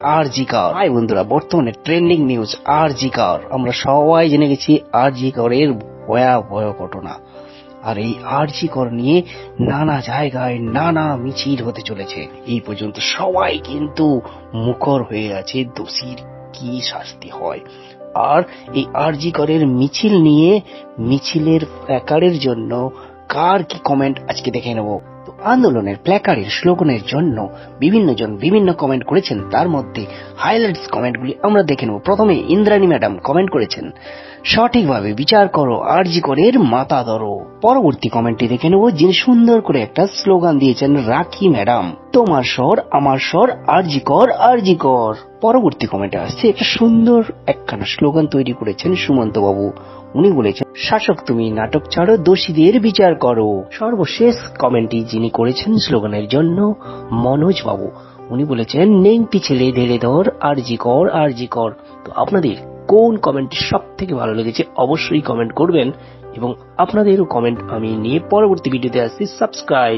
আর জি কার high বন্ধুরা, বর্তমানে trending news আর জি কার আমরা সবাই জেনে গেছি আর জি করের ভয়াবহ ঘটনা। আর এই আর জি কর নিয়ে নানা জায়গায় নানা মিছিল হতে চলেছে। এই পর্যন্ত সবাই কিন্তু মুখর হয়ে আছে, দোষীর কি শাস্তি হয়। আর এই আর জি করের মিছিল নিয়ে, মিছিলের প্ল্যাকার্ডের জন্য কার কি কমেন্ট আজকে দেখে নেব। আন্দোলনের প্ল্যাকারের স্লোগানের জন্য বিভিন্ন জন বিভিন্ন কমেন্ট করেছেন। তার মধ্যে হাইলাইটস কমেন্টগুলি আমরা দেখে নেব। প্রথমে ইন্দ্রাণী ম্যাডাম কমেন্ট করেছেন, সঠিকভাবে বিচার করো, আরজি করের মাতা ধরো পরবর্তী কমেন্টটি দেখে নেব, যিনি সুন্দর করে একটা স্লোগান দিয়েছেন, রাখি ম্যাডাম তোমার স্বর আমার স্বর, আরজি কর আরজি কর। পরবর্তী কমেন্টে আসছে, একটা সুন্দর একখানা স্লোগান তৈরি করেছেন সুমন্ত বাবু উনি বলেছেন, শাসক, তুমি নাটক ছাড়ো, দোষীদের বিচার করো। সর্বশেষ কমেন্টটি যিনি করেছেন স্লোগানের জন্য মনোজ বাবু উনি বলেছেন, নেংটি ছেলে ধেড়ে ধর, আরজি কর আরজি কর। তো আপনাদের কোন কমেন্টটি সব থেকে ভালো লেগেছে অবশ্যই কমেন্ট করবেন এবং আপনাদেরও কমেন্ট আমি নিয়ে পরবর্তী ভিডিওতে আসছি। সাবস্ক্রাইব